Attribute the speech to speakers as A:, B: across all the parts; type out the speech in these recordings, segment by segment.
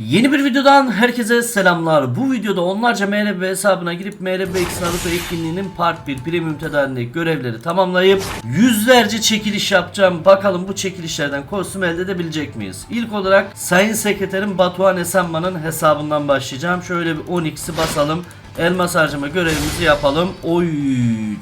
A: Yeni bir videodan herkese selamlar. Bu videoda onlarca MRB hesabına girip MRB X Naruto etkinliğinin Part 1 Premium tedarindeki görevleri tamamlayıp yüzlerce çekiliş yapacağım. Bakalım bu çekilişlerden kostüm elde edebilecek miyiz? İlk olarak Sayın Sekreterim Batuhan Esenman'ın hesabından başlayacağım. Şöyle bir 10x'i basalım. Elmas harcama görevimizi yapalım. Oy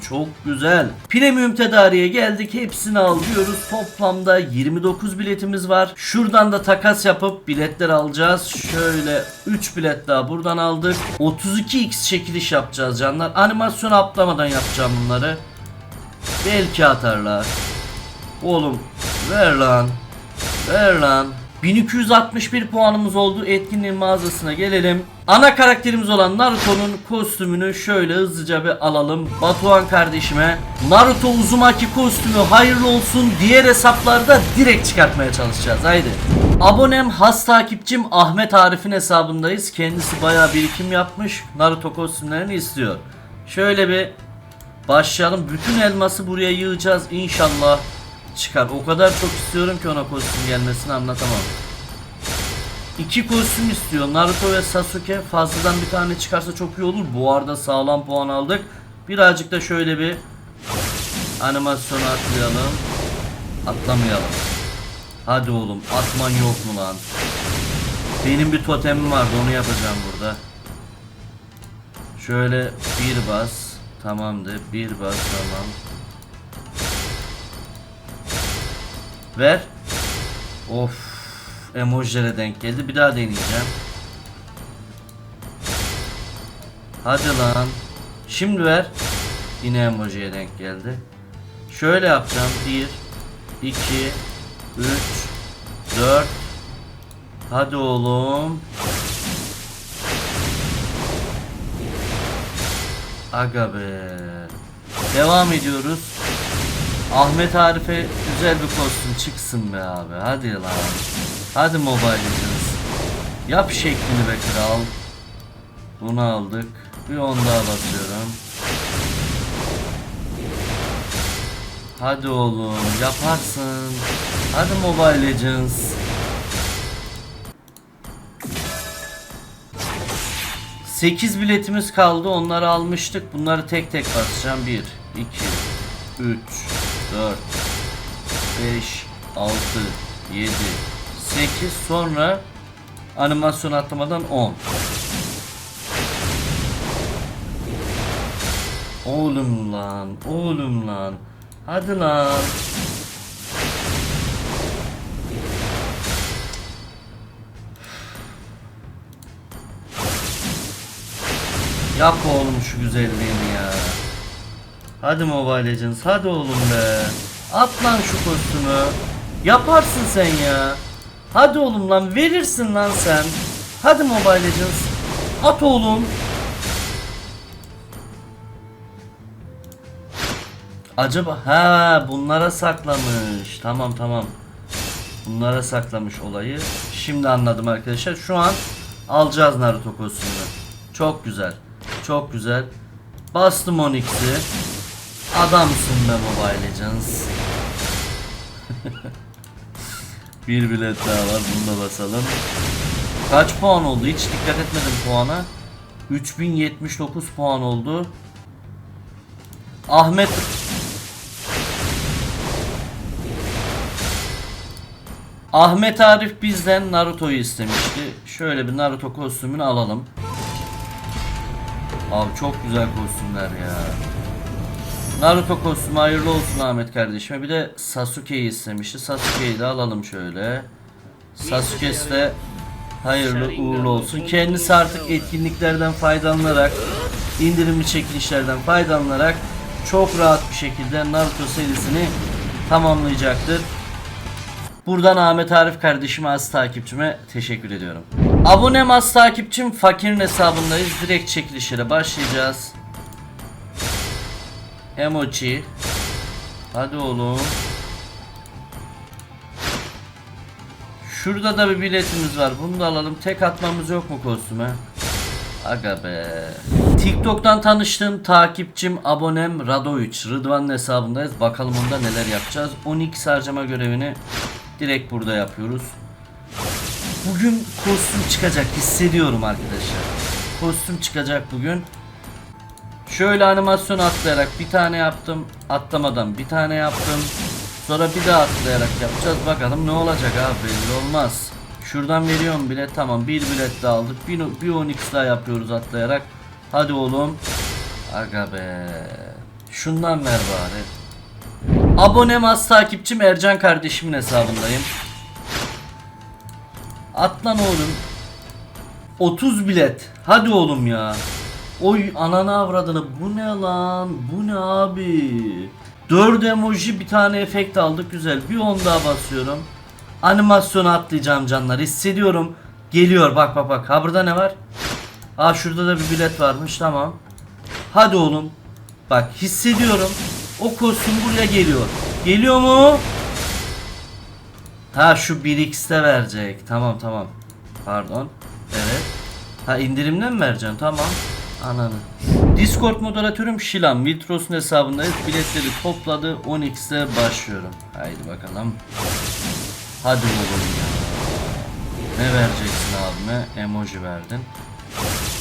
A: çok güzel. Premium tedariğe geldik. Hepsini alıyoruz. Toplamda 29 biletimiz var. Şuradan da takas yapıp biletler alacağız. Şöyle 3 bilet daha buradan aldık. 32x çekiliş yapacağız canlar. Animasyon atlamadan yapacağım bunları. Belki atarlar. Oğlum ver lan. Ver lan. 1261 puanımız oldu. Etkinliğin mağazasına gelelim. Ana karakterimiz olan Naruto'nun kostümünü şöyle hızlıca bir alalım. Batuhan kardeşime Naruto Uzumaki kostümü hayırlı olsun. Diğer hesaplarda direkt çıkartmaya çalışacağız. Haydi. Abonem has takipçim Ahmet Arif'in hesabındayız. Kendisi bayağı birikim yapmış. Naruto kostümlerini istiyor. Şöyle bir başlayalım. Bütün elması buraya yığacağız inşallah çıkar. O kadar çok istiyorum ki ona kostüm gelmesini anlatamam. İki kostüm istiyor. Naruto ve Sasuke fazladan bir tane çıkarsa çok iyi olur. Bu arada sağlam puan aldık. Birazcık da şöyle bir animasyonu atlayalım. Atlamayalım. Hadi oğlum atman yok mu lan? Benim bir totemim vardı onu yapacağım burada. Şöyle bir bas. Tamamdır. Bir bas tamam. Ver. Of. Emojilere denk geldi. Bir daha deneyeceğim. Hadi lan. Şimdi ver. Yine emojiye denk geldi. Şöyle yapacağım. 1 2 3 4 Hadi oğlum. Aga be. Devam ediyoruz. Ahmet Arif'e güzel bir kostüm çıksın be abi. Hadi lan. Hadi Mobile Legends. Yap şeklini be kral. Bunu aldık. Bir on daha basıyorum. Hadi oğlum yaparsın. Hadi Mobile Legends. Sekiz biletimiz kaldı. Onları almıştık. Bunları tek tek basacağım. 1 2 3 4 5 6 7 8 sonra animasyon atlamadan 10 Oğlum lan, oğlum lan. Hadi lan. Yap oğlum şu güzelliğini ya. Hadi Mobile Legends hadi oğlum be. At lan şu kostümü. Yaparsın sen ya. Hadi oğlum lan verirsin lan sen. Hadi Mobile Legends. At oğlum. Acaba ha bunlara saklamış. Tamam tamam. Bunlara saklamış olayı. Şimdi anladım arkadaşlar. Şu an alacağız Naruto kostümünü. Çok güzel. Çok güzel. Bastım 10x'i. Adamsın be Mobile Legends. Bir bilet daha var. Bunu da basalım. Kaç puan oldu? Hiç dikkat etmedim puana. 3079 puan oldu. Ahmet Ahmet Arif bizden Naruto'yu istemişti. Şöyle bir Naruto kostümünü alalım. Abi çok güzel kostümler ya. Naruto kostümü hayırlı olsun Ahmet kardeşime. Bir de Sasuke'yi istemişti. Sasuke'yi de alalım şöyle. Sasuke'si de hayırlı uğurlu olsun. Kendisi artık etkinliklerden faydalanarak, indirimli çekilişlerden faydalanarak çok rahat bir şekilde Naruto serisini tamamlayacaktır. Buradan Ahmet Arif kardeşime az takipçime teşekkür ediyorum. Abonem az takipçim fakirin hesabındayız. Direkt çekilişlere başlayacağız. Emoji. Hadi oğlum. Şurada da bir biletimiz var. Bunu da alalım. Tek atmamız yok mu kostüme? Aga be. TikTok'tan tanıştığım takipçim, abonem Radoviç. Rıdvan'ın hesabındayız. Bakalım onda neler yapacağız. 12 harcama görevini direkt burada yapıyoruz. Bugün kostüm çıkacak hissediyorum arkadaşlar. Kostüm çıkacak bugün. Şöyle animasyon atlayarak bir tane yaptım. Atlamadan bir tane yaptım. Sonra bir daha atlayarak yapacağız. Bakalım ne olacak abi belli olmaz. Şuradan veriyorum bilet tamam. Bir bilet daha aldık. Bir, bir 10x daha yapıyoruz atlayarak. Hadi oğlum. Aga be. Şundan ver bari. Abonem az takipçim Ercan kardeşimin hesabındayım. Atlan oğlum. 30 bilet. Hadi oğlum ya. Oy ananı avradını bu ne lan? Bu ne abi? 4 emoji bir tane efekt aldık güzel. Bir 10 daha basıyorum. Animasyonu atlayacağım canlar. Hissediyorum. Geliyor bak bak bak. Ha burada ne var? Aa şurada da bir bilet varmış tamam. Hadi oğlum. Bak hissediyorum. O kostüm buraya geliyor. Geliyor mu? Ha şu 1x'te verecek. Tamam tamam. Pardon. Evet. Ha indirimden mi vereceksin? Tamam. Ananı. Discord moderatörüm Şilan. Vitros'un hesabındayız. Biletleri topladı. 10x'te başlıyorum. Haydi bakalım. Hadi oğlum ya. Ne vereceksin abime? Emoji verdin.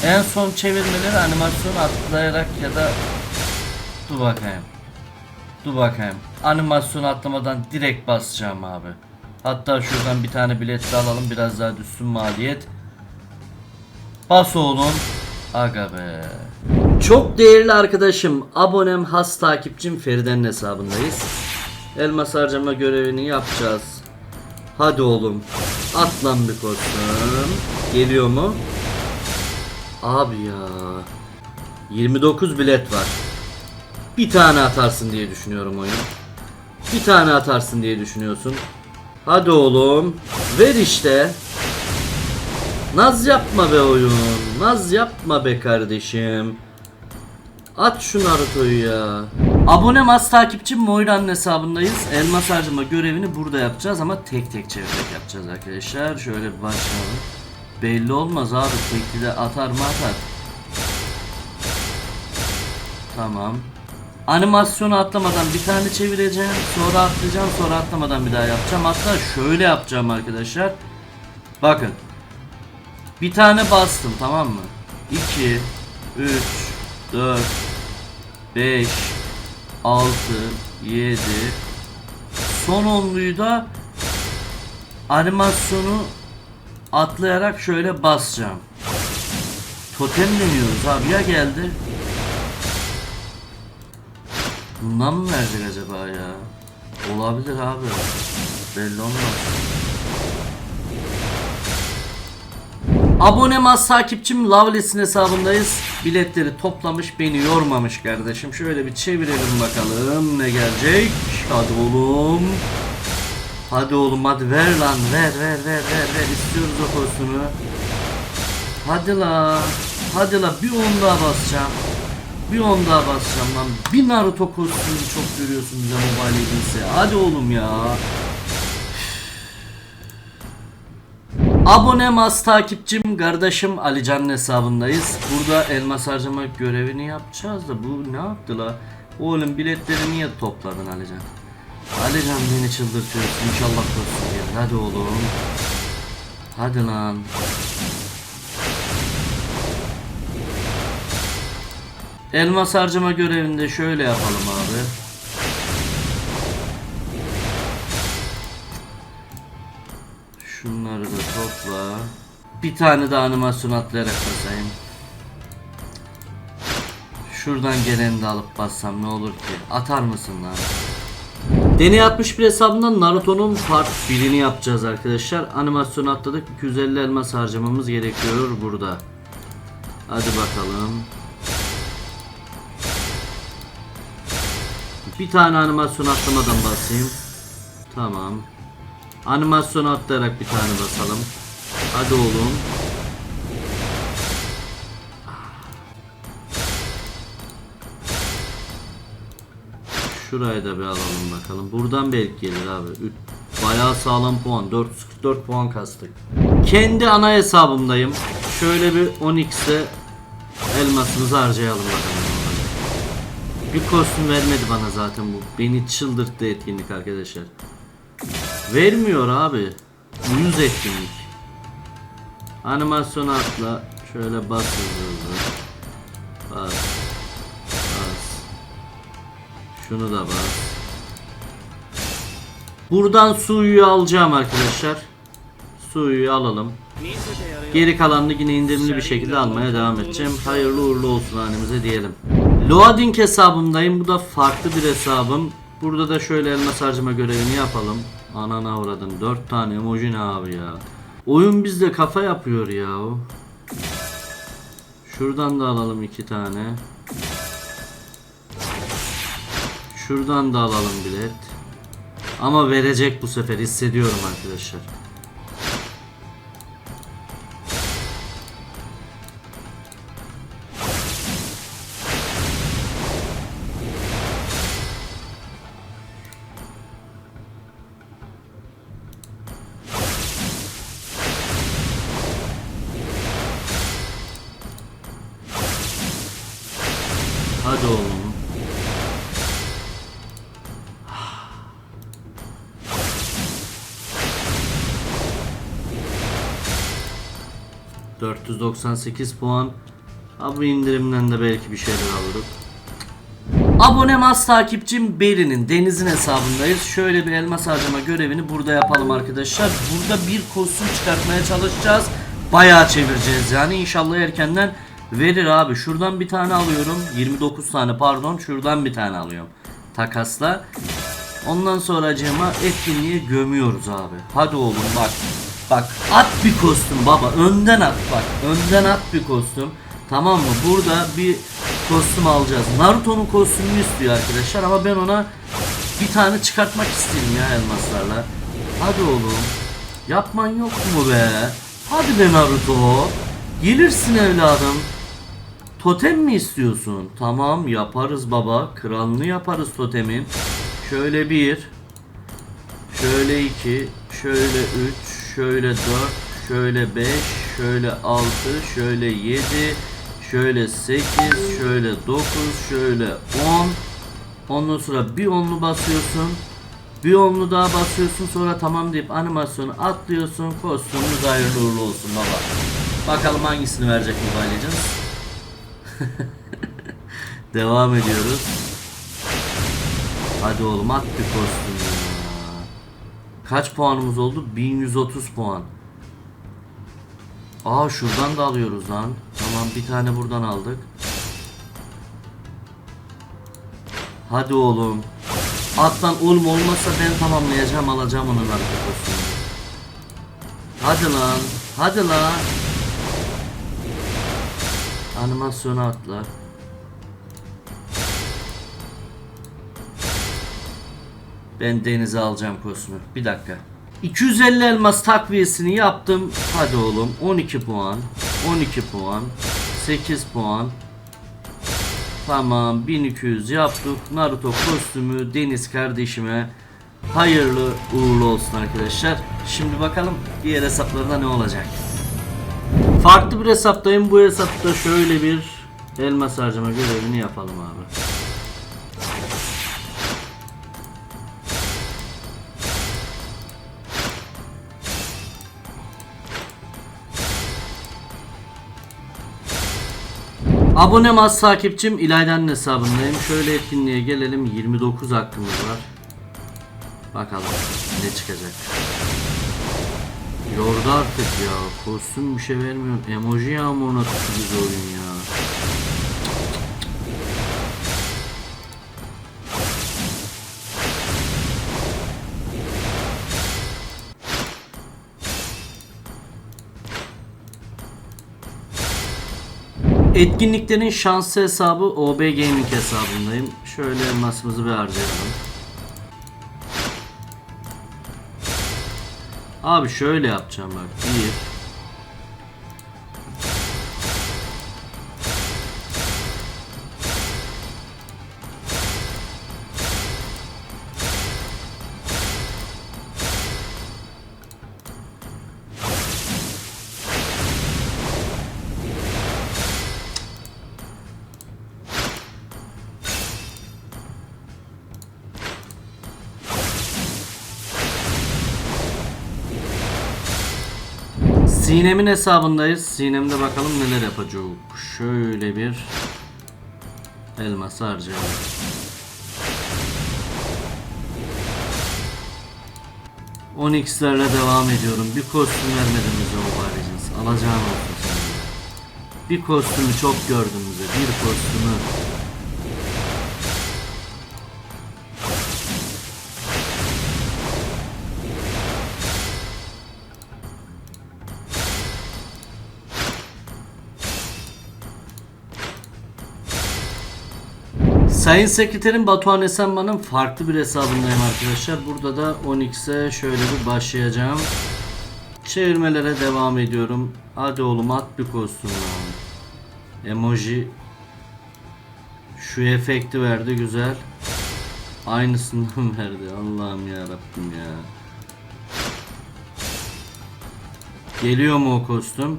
A: En son çevirmeleri animasyon atlayarak ya da Dur bakayım. Dur bakayım. Animasyon atlamadan direkt basacağım abi. Hatta şuradan bir tane bilet de alalım. Biraz daha düşsün maliyet. Bas oğlum. Aga be. Çok değerli arkadaşım, abonem, has takipçim Feride'nin hesabındayız. Elmas harcama görevini yapacağız. Hadi oğlum. At lan bir kostüm. Geliyor mu? Abi ya. 29 bilet var. Bir tane atarsın diye düşünüyorum oyun. Bir tane atarsın diye düşünüyorsun. Hadi oğlum. Ver işte. Naz yapma be oyun. Naz yapma be kardeşim. At şu Naruto'yu ya. Abonem az takipçim Moira'nın hesabındayız. Elmas harcama görevini burada yapacağız ama tek tek çevirerek yapacağız arkadaşlar. Şöyle bir başlayalım. Belli olmaz abi. Tekli de atar mı atar. Tamam. Animasyonu atlamadan bir tane çevireceğim. Sonra atlayacağım. Sonra atlamadan bir daha yapacağım. Hatta şöyle yapacağım arkadaşlar. Bakın. Bir tane bastım tamam mı? 2 3 4 5 6 7 Son onluyu da animasyonu atlayarak şöyle basacağım. Totem deniyoruz abi ya geldi. Bundan mı verecek acaba ya? Olabilir abi. Belli olmaz. Abonem az takipçim Loveless'in hesabındayız. Biletleri toplamış beni yormamış kardeşim. Şöyle bir çevirelim bakalım ne gelecek. Hadi oğlum. Hadi oğlum hadi ver lan ver ver ver ver ver istiyoruz o kostümü. Hadi la. Hadi la bir on daha basacağım. Bir on daha basacağım lan. Bir Naruto kostümü çok görüyorsun bize Mobile Legends'e. Hadi oğlum ya. Abonem az takipçim kardeşim Alican'ın hesabındayız. Burada elmas harcama görevini yapacağız da bu ne yaptı la? Oğlum biletleri niye topladın Alican? Alican beni çıldırtıyorsun inşallah kostüm gelir. Hadi oğlum. Hadi lan. Elmas harcama görevinde şöyle yapalım abi. Şunları da topla. Bir tane daha animasyon atlayarak basayım. Şuradan geleni de alıp bassam ne olur ki? Atar mısın lan? Deney 61 hesabından Naruto'nun part 1'ini yapacağız arkadaşlar. Animasyonu atladık. 250 elmas harcamamız gerekiyor burada. Hadi bakalım. Bir tane animasyon atlamadan basayım. Tamam. Animasyonu atlayarak bir tane basalım. Hadi oğlum. Şurayı da bir alalım bakalım. Buradan belki gelir abi. Bayağı sağlam puan. 444 puan kastık. Kendi ana hesabımdayım. Şöyle bir 10x'e elmasımızı harcayalım bakalım. Bir kostüm vermedi bana zaten bu. Beni çıldırttı etkinlik arkadaşlar. Vermiyor abi. Uyuz etkinlik. Animasyonu atla. Şöyle bas hızlı. Bas. Bas. Şunu da bas. Buradan suyu alacağım arkadaşlar. Suyu alalım. Geri kalanını yine indirimli bir şekilde almaya devam edeceğim. Hayırlı uğurlu olsun hanemize diyelim. Loading hesabımdayım. Bu da farklı bir hesabım. Burada da şöyle elmas harcama görevini yapalım. Anana avradın. 4 tane emoji ne abi ya. Oyun bizde kafa yapıyor ya. Şuradan da alalım iki tane. Şuradan da alalım bilet. Ama verecek bu sefer hissediyorum arkadaşlar. Hadi oğlum. ...498 puan... ...abi indirimden de belki bir şeyler alırım. Abonem az takipçim Beri'nin Deniz'in hesabındayız. Şöyle bir elmas harcama görevini burada yapalım arkadaşlar. Burada bir kostüm çıkartmaya çalışacağız. Bayağı çevireceğiz yani inşallah erkenden verir abi. Şuradan bir tane alıyorum. 29 tane pardon. Şuradan bir tane alıyorum. Takasla. Ondan sonra acıma etkinliğe gömüyoruz abi. Hadi oğlum bak. Bak at bir kostüm baba. Önden at bak. Önden at bir kostüm. Tamam mı? Burada bir kostüm alacağız. Naruto'nun kostümünü istiyor arkadaşlar ama ben ona bir tane çıkartmak istedim ya elmaslarla. Hadi oğlum. Yapman yok mu be? Hadi be Naruto. Gelirsin evladım. Totem mi istiyorsun? Tamam yaparız baba. Kralını yaparız totemin. Şöyle bir. Şöyle iki. Şöyle üç. Şöyle dört. Şöyle beş. Şöyle altı. Şöyle yedi. Şöyle sekiz. Şöyle dokuz. Şöyle on. Ondan sonra bir onlu basıyorsun. Bir onlu daha basıyorsun sonra tamam deyip animasyonu atlıyorsun. Kostümümüz hayırlı uğurlu olsun baba. Bakalım hangisini verecek Mobile. Devam ediyoruz. Hadi oğlum at bir kostüm. Kaç puanımız oldu? 1130 puan. Aa şuradan da alıyoruz lan. Tamam bir tane buradan aldık. Hadi oğlum. Atlan oğlum olmazsa ben tamamlayacağım alacağım onun arka kostümünü. Hadi lan. Hadi lan. Animasyonu atla. Ben denize alacağım kostümü. Bir dakika. 250 elmas takviyesini yaptım. Hadi oğlum. 12 puan. 12 puan. 8 puan. Tamam 1200 yaptık. Naruto kostümü Deniz kardeşime hayırlı uğurlu olsun arkadaşlar. Şimdi bakalım diğer hesaplarında ne olacak. Farklı bir hesaptayım. Bu hesapta şöyle bir elmas harcama görevini yapalım abi. Abonem az takipçim İlayda'nın hesabındayım. Şöyle etkinliğe gelelim. 29 hakkımız var. Bakalım ne çıkacak. Yordu artık ya. Kostüm bir şey vermiyor. Emoji yağmuruna tuttu bizi oyun ya. Etkinliklerin şanslı hesabı OB Gaming hesabındayım. Şöyle elmasımızı bir harcayalım. Abi şöyle yapacağım bak. Bir. Sinem'in hesabındayız. Sinem'de bakalım neler yapacak. Şöyle bir elması harcayalım. Onyx'lerle devam ediyorum. Bir kostüm vermedin bize o baricins. Alacağın olsun. Bir kostümü çok gördüm bize. Bir kostümü. Sayın Sekreterim Batuhan Esenman'ın farklı bir hesabındayım arkadaşlar. Burada da Onyx'e şöyle bir başlayacağım. Çevirmelere devam ediyorum. Hadi oğlum at bir kostüm. Emoji şu efekti verdi güzel. Aynısından verdi. Allah'ım ya Rabbim ya. Geliyor mu o kostüm?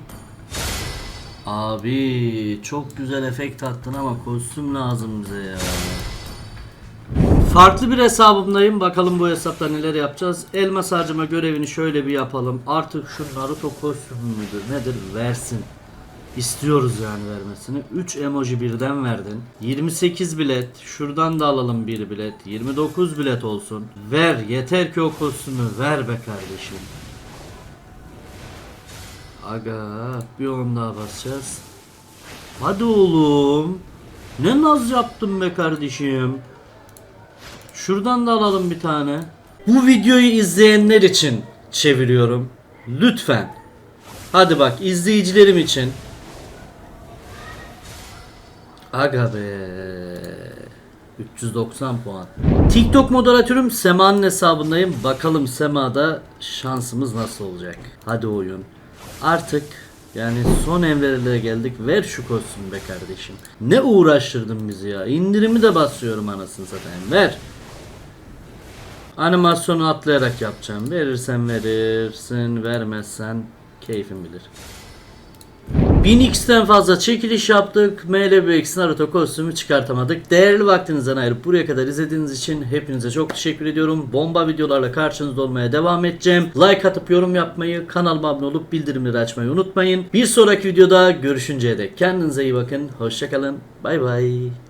A: Abi çok güzel efekt attın ama kostüm lazım bize ya. Farklı bir hesabımdayım. Bakalım bu hesapta neler yapacağız. Elmas harcama görevini şöyle bir yapalım. Artık şu Naruto kostümü müdür nedir versin. İstiyoruz yani vermesini. 3 emoji birden verdin. 28 bilet. Şuradan da alalım bir bilet. 29 bilet olsun. Ver. Yeter ki o kostümü ver be kardeşim. Aga bir on daha basacağız. Hadi oğlum. Ne naz yaptın be kardeşim. Şuradan da alalım bir tane. Bu videoyu izleyenler için çeviriyorum. Lütfen. Hadi bak izleyicilerim için. Aga be. 390 puan. TikTok moderatörüm Sema'nın hesabındayım. Bakalım Sema'da şansımız nasıl olacak. Hadi oyun. Artık yani son evlere geldik. Ver şu kostümü be kardeşim. Ne uğraştırdın bizi ya. İndirimi de basıyorum anasını satayım. Ver. Animasyonu atlayarak yapacağım. Verirsen verirsin, vermezsen keyfin bilir. 1000x'ten fazla çekiliş yaptık. MLBX Naruto kostümü çıkartamadık. Değerli vaktinizden ayırıp buraya kadar izlediğiniz için hepinize çok teşekkür ediyorum. Bomba videolarla karşınızda olmaya devam edeceğim. Like atıp yorum yapmayı, kanalıma abone olup bildirimleri açmayı unutmayın. Bir sonraki videoda görüşünceye dek kendinize iyi bakın. Hoşçakalın. Bay bay.